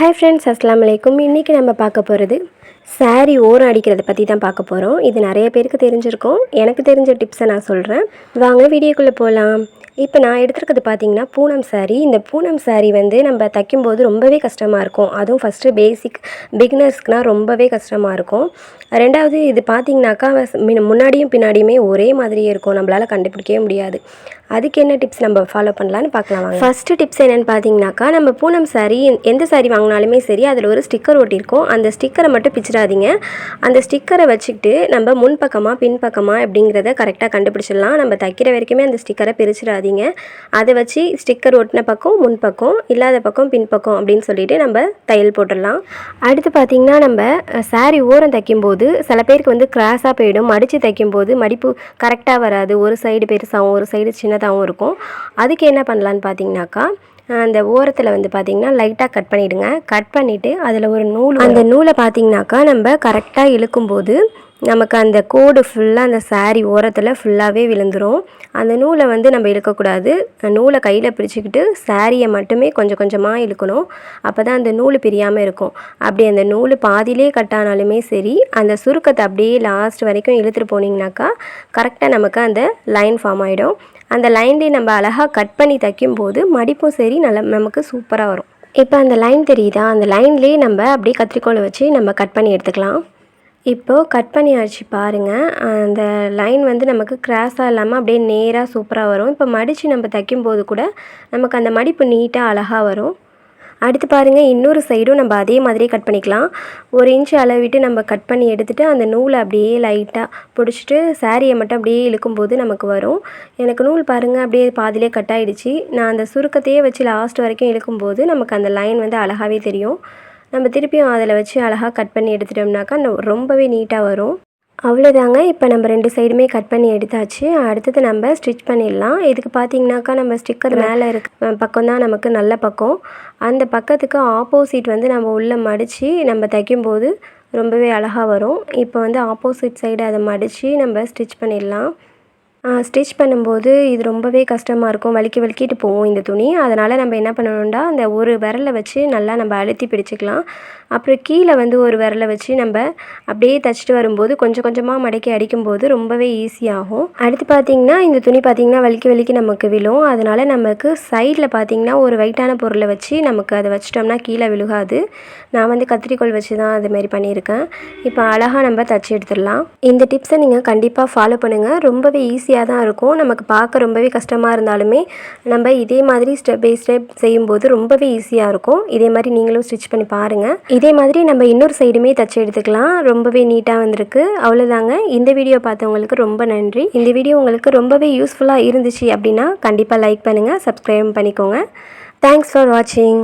Hi friends அஸ்லாம் வலைக்கும் இன்றைக்கி நம்ம பார்க்க போகிறது சாரீ ஓரம் அடிக்கிறத பற்றி தான் பார்க்க போகிறோம் இது நிறைய பேருக்கு தெரிஞ்சிருக்கும். எனக்கு தெரிஞ்ச டிப்ஸை நான் சொல்கிறேன் வாங்க வீடியோக்குள்ளே போகலாம் இப்போ நான் எடுத்துருக்கிறது பார்த்தீங்கன்னா பூனம் சாரீ இந்த பூனம் சாரீ வந்து நம்ம தைக்கும்போது ரொம்பவே கஷ்டமாக இருக்கும். அதுவும் ஃபஸ்ட்டு பேசிக் பிகினர்ஸ்க்குனால் ரொம்பவே கஷ்டமாக இருக்கும். ரெண்டாவது இது பார்த்தீங்கன்னாக்கா முன்னாடியும் பின்னாடியுமே ஒரே மாதிரியே இருக்கும். நம்மளால் கண்டுபிடிக்கவே முடியாது. அதுக்கு என்ன டிப்ஸ் நம்ம ஃபாலோ பண்ணலான்னு பார்க்கலாம் வாங்க. ஃபஸ்ட்டு டிப்ஸ் என்னென்னு பார்த்தீங்கன்னாக்கா நம்ம பூனம் சாரீ எந்த saree வாங்கினாலுமே சரி அதில் ஒரு ஸ்டிக்கர் ஒட்டியிருக்கோம் அந்த ஸ்டிக்கரை மட்டும் பிச்சிடாதீங்க. அந்த ஸ்டிக்கரை வச்சுக்கிட்டு நம்ம முன்பக்கமாக பின்பக்கமாக அப்படிங்கிறத கரெக்டாக கண்டுபிடிச்சிடலாம். நம்ம தைக்கிற வரைக்குமே அந்த ஸ்டிக்கரை பிரிச்சிடாதீங்க. அதை வச்சு ஸ்டிக்கர் ஒட்டின பக்கம் முன்பக்கம் இல்லாத பக்கம் பின்பக்கம் அப்படின்னு சொல்லிட்டு நம்ம தையல் போட்டுடலாம். அடுத்து பார்த்திங்கன்னா நம்ம saree ஓரம் தைக்கும்போது சில பேருக்கு வந்து கிராஸாக போயிடும். மடித்து தைக்கும்போது மடிப்பு கரெக்டாக வராது. ஒரு சைடு பெருசாகவும் ஒரு சைடு சின்ன சின்னதாகவும் இருக்கும். அதுக்கு என்ன பண்ணலான்னு பார்த்தீங்கன்னாக்கா அந்த ஓரத்தில் வந்து பார்த்திங்கன்னா லைட்டாக கட் பண்ணிவிடுங்க கட் பண்ணிவிட்டு அதில் ஒரு நூல் அந்த நூலை பார்த்தீங்கன்னாக்கா நம்ம கரெக்டாக இழுக்கும்போது நமக்கு அந்த கோடு ஃபுல்லாக அந்த saree ஓரத்தில் ஃபுல்லாகவே விழுந்துரும். அந்த நூலை வந்து நம்ம இழுக்கக்கூடாது. நூலை கையில் பிரிச்சுக்கிட்டு சாரியை மட்டுமே கொஞ்சம் கொஞ்சமாக இழுக்கணும். அப்போ தான் அந்த நூல் பிரியாமல் இருக்கும். அப்படி அந்த நூல் பாதியிலே கட் ஆனாலுமே சரி அந்த சுருக்கத்தை அப்படியே லாஸ்ட் வரைக்கும் இழுத்துட்டு போனீங்கனாக்கா கரெக்டாக நமக்கு அந்த லைன் ஃபார்ம் ஆகிடும் அந்த லைன்லேயே நம்ம அழகாக கட் பண்ணி தைக்கும்போது மடிப்பும் சரி நல்லா நமக்கு சூப்பராக வரும். இப்போ அந்த லைன் தெரியுதா? அந்த லைன்லேயே நம்ம அப்படியே கத்திரிக்கோலை வச்சு நம்ம கட் பண்ணி எடுத்துக்கலாம். இப்போது கட் பண்ணியாச்சு பாருங்கள் அந்த லைன் வந்து நமக்கு கிராஸாக இல்லாமல் அப்படியே நேராக சூப்பராக வரும். இப்போ மடித்து நம்ம தைக்கும்போது கூட நமக்கு அந்த மடிப்பு நீட்டாக அழகாக வரும். அடுத்து பாருங்கள் இன்னொரு சைடும் நம்ம அதே மாதிரி கட் பண்ணிக்கலாம். ஒரு இன்ச் அளவிட்டு நம்ம கட் பண்ணி எடுத்துகிட்டு அந்த நூலை அப்படியே லைட்டாக பிடிச்சிட்டு சாரியை மட்டும் அப்படியே இழுக்கும்போது நமக்கு வரும். எனக்கு நூல் பாருங்கள் அப்படியே பாதியிலே கட் ஆகிடுச்சி நான் அந்த சுருக்கத்தையே வச்சு லாஸ்ட் வரைக்கும் இழுக்கும்போது நமக்கு அந்த லைன் வந்து அழகாகவே தெரியும். நம்ம திருப்பியும் அதில் வச்சு அழகாக கட் பண்ணி எடுத்துட்டோம்னாக்கா ரொம்பவே நீட்டாக வரும். அவ்வளோதாங்க. இப்போ நம்ம ரெண்டு சைடுமே கட் பண்ணி எடுத்தாச்சு. அடுத்தது நம்ம ஸ்டிச் பண்ணிடலாம். இதுக்கு பார்த்தீங்கன்னாக்கா நம்ம ஸ்டிக்கர் மேலே இருக்க பக்கம் தான் நமக்கு நல்ல பக்கம். அந்த பக்கத்துக்கு ஆப்போசிட் வந்து நம்ம உள்ளே மடித்து நம்ம தைக்கும்போது ரொம்பவே அழகாக வரும். இப்போ வந்து ஆப்போசிட் சைடு அதை மடித்து நம்ம ஸ்டிச் பண்ணிடலாம். ஸ்டிச் பண்ணும்போது இது ரொம்பவே கஷ்டமாக இருக்கும். வழுக்கி வலிக்கிட்டு போகும் இந்த துணி. அதனால் நம்ம என்ன பண்ணணும்டா அந்த ஒரு விரலை வச்சு நல்லா நம்ம அழுத்தி பிடிச்சிக்கலாம். அப்புறம் கீழே வந்து ஒரு விரலை வச்சு நம்ம அப்படியே தைச்சிட்டு வரும்போது கொஞ்சம் கொஞ்சமாக மடக்கி அடிக்கும்போது ரொம்பவே ஈஸியாகும் அடுத்து பார்த்திங்கன்னா இந்த துணி பார்த்திங்கன்னா வலிக்கி வலிக்கி நமக்கு விழும். அதனால் நமக்கு சைடில் பார்த்திங்கன்னா ஒரு வெயிட்டான பொருளை வச்சு நமக்கு அதை வச்சிட்டோம்னா கீழே விழுகாது. நான் வந்து கத்திரிக்கோல் வச்சு தான் அதுமாரி பண்ணியிருக்கேன். இப்போ அழகாக நம்ம தச்சு எடுத்துடலாம். இந்த டிப்ஸை நீங்கள் கண்டிப்பாக ஃபாலோ பண்ணுங்கள் ரொம்பவே ஈஸி ஈஸியாக தான் இருக்கும். நமக்கு பார்க்க ரொம்பவே கஷ்டமாக இருந்தாலுமே நம்ம இதே மாதிரி ஸ்டெப் பை ஸ்டெப் செய்யும்போது ரொம்பவே ஈஸியாக இருக்கும். இதே மாதிரி நீங்களும் ஸ்டிச் பண்ணி பாருங்கள் இதே மாதிரி நம்ம இன்னொரு சைடுமே தச்சு எடுத்துக்கலாம். ரொம்பவே நீட்டாக வந்திருக்கு. அவ்வளோதாங்க இந்த வீடியோ பார்த்தவங்களுக்கு ரொம்ப நன்றி. இந்த வீடியோ உங்களுக்கு ரொம்பவே யூஸ்ஃபுல்லாக இருந்துச்சு அப்படின்னா கண்டிப்பாக லைக் பண்ணுங்கள் சப்ஸ்கிரைப் பண்ணிக்கோங்க. தேங்க்ஸ் ஃபார் வாட்சிங்